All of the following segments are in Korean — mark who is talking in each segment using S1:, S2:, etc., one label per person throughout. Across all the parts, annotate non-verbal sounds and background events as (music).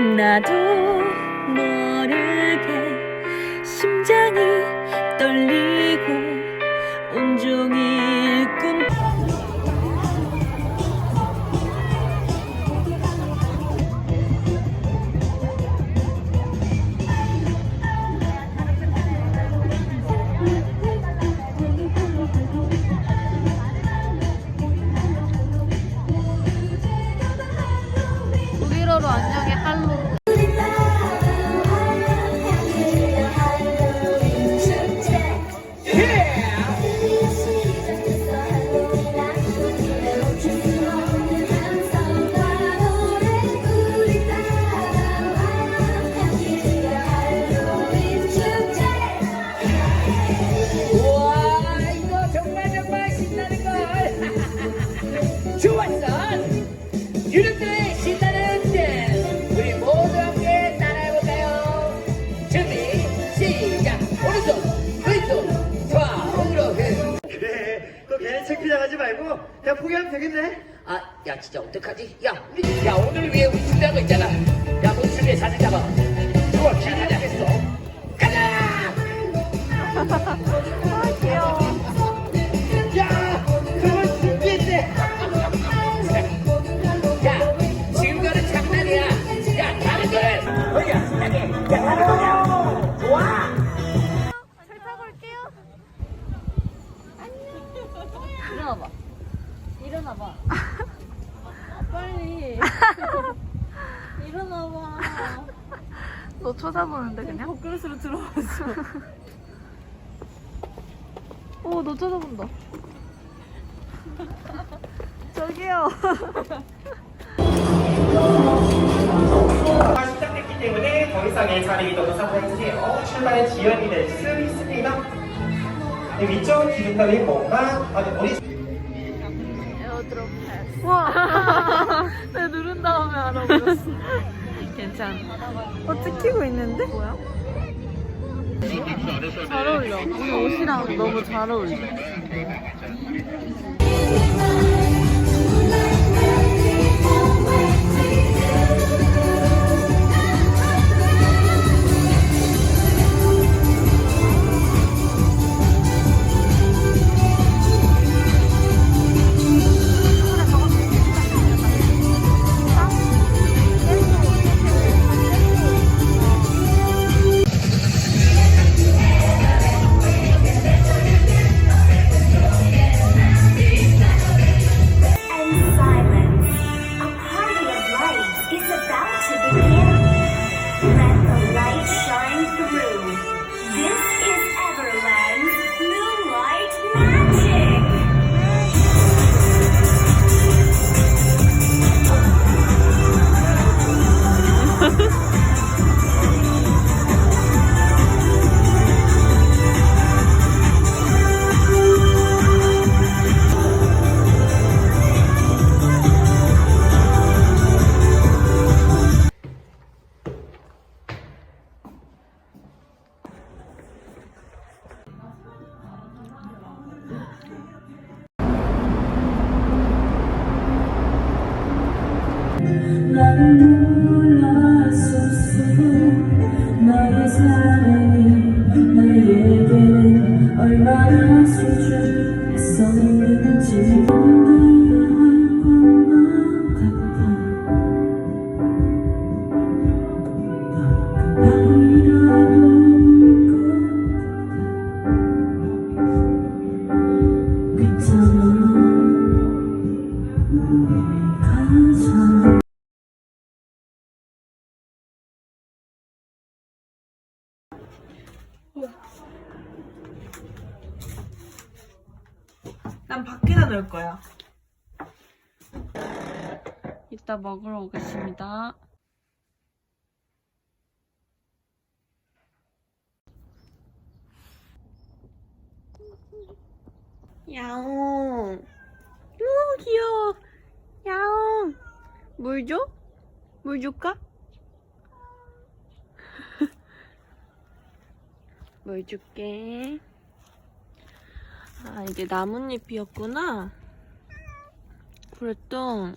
S1: 나도 모르게 심장이 떨리고 온종일
S2: 되겠네
S3: 아, 야 진짜 어떡하지? 야, 우리, 야 오늘 위해 우리 준비한 거 있잖아. 야, 우리 준비해 자세 잡아. 좋아, 기대하겠어. 가자! (laughs)
S4: 빨리. (laughs) 일어나봐.
S1: 너 쳐다보는데 그냥?
S4: 밥그릇으로 들어왔어. (laughs)
S1: 오 너 쳐다본다 (laughs) 저기요
S2: 시작됐기 때문에 더 이상의 자리 이동을 사고해주세요 출발의 지연이 될 수 있습니다 네, 위쪽 디지털이 뭔가 아, 네, 머리
S1: 와. 내가 (laughs) 누른 다음에 알아버렸어 괜찮아. 어 찍히고 있는데? 뭐야? 잘 어울려. 오늘 옷이랑 너무 잘 어울려 나는
S5: 난 밖에다 넣을 거야.
S1: 이따 먹으러 오겠습니다. 야옹. 오, 귀여워. 야옹. 물 줘? 물 줄까? (laughs) 물 줄게. 아, 이게 나뭇잎이었구나. 그랬던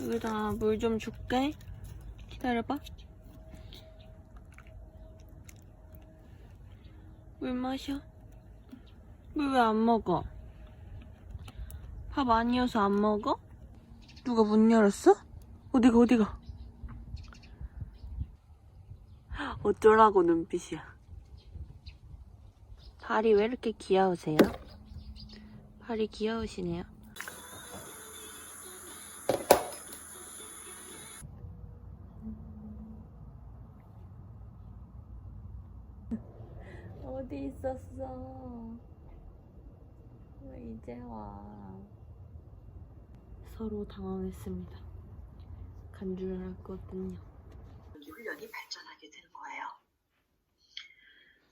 S1: 여기다 물 좀 줄게. 기다려봐. 물 마셔. 물 왜 안 먹어? 밥 아니어서 안 먹어? 누가 문 열었어? 어디가 어디가? 어쩌라고 눈빛이야. 발이 왜 이렇게 귀여우세요? 발이 귀여우시네요. 어디 있었어? 왜 이제 와? 서로 당황했습니다. 간주를 했거든요.
S6: 연기 훈련이 발전하게 되는 거예요.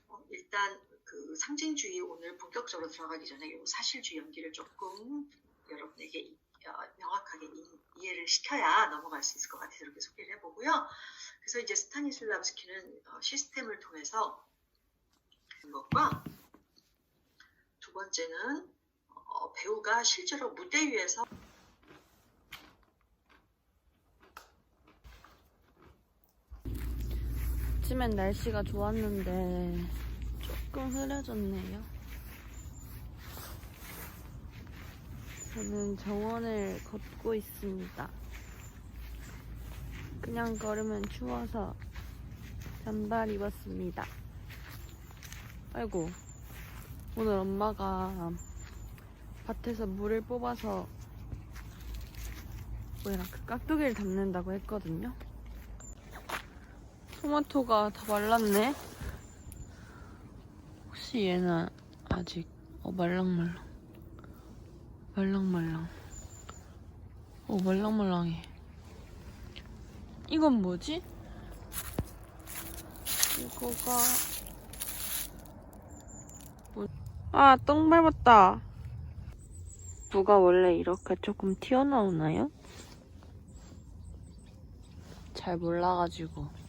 S6: 어, 일단 그 상징주의 오늘 본격적으로 들어가기 전에 이 사실주의 연기를 조금 여러분에게 이- 어, 명확하게 이, 이해를 시켜야 넘어갈 수 있을 것 같아서 이렇게 소개를 해보고요. 그래서 이제 스타니슬라브스키는 어, 시스템을 통해서 것과 두 번째는 어, 배우가 실제로 무대 위에서
S1: 아침엔 날씨가 좋았는데 조금 흐려졌네요. 저는 정원을 걷고 있습니다. 그냥 걸으면 추워서 잠발 입었습니다. 아이고, 오늘 엄마가 밭에서 물을 뽑아서 뭐야 그 깍두기를 담는다고 했거든요. 토마토가 다 말랐네. 혹시 얘는 아직 어 말랑말랑 말랑말랑 어 말랑말랑해. 이건 뭐지? 이거가 뭐... 아똥 밟았다. 누가 원래 이렇게 조금 튀어나오나요? 잘 몰라가지고.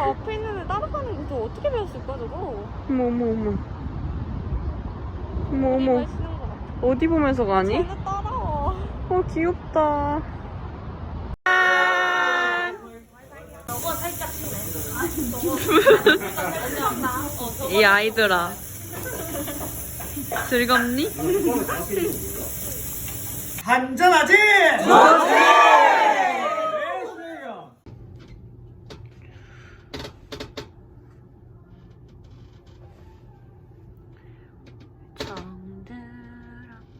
S1: 어, 앞에 있는데 따라가는 것도 어떻게 배웠을까 저거? 어머 어머 어머 어머 어머 어디 보면서 가니? 쟤는 따라와 어 귀엽다 이 아이들아 즐겁니?
S2: 한잔하지?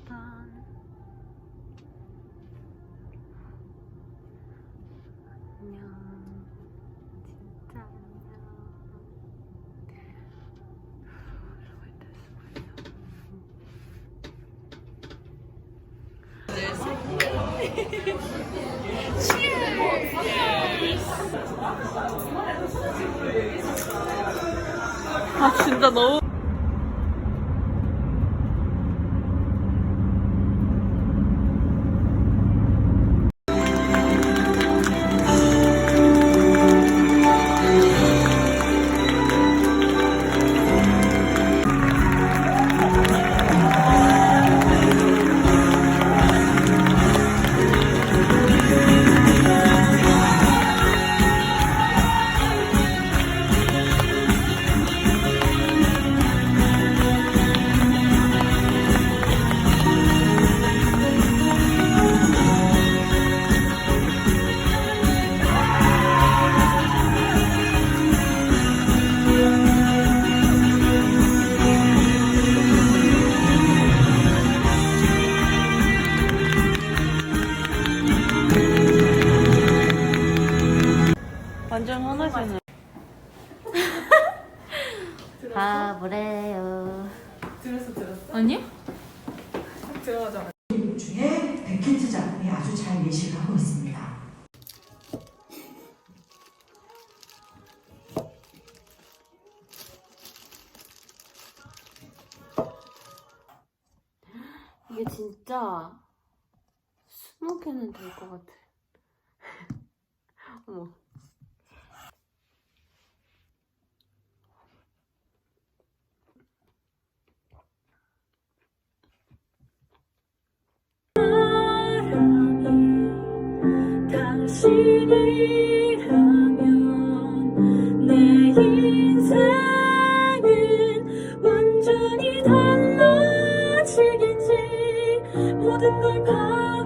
S1: 정들었던 안녕 진짜 안녕 아 진짜 너무 완전 화나시네. (laughs)
S4: 바보래요.
S7: 중에 백켄트 작품이 아주 잘 예시를 하고 있습니다.
S1: 이게 진짜 스무 개는 될 것 같아. (laughs)
S8: 어머.
S1: 당신이라면 내 인생은 완전히 달라지겠지. 모든 걸바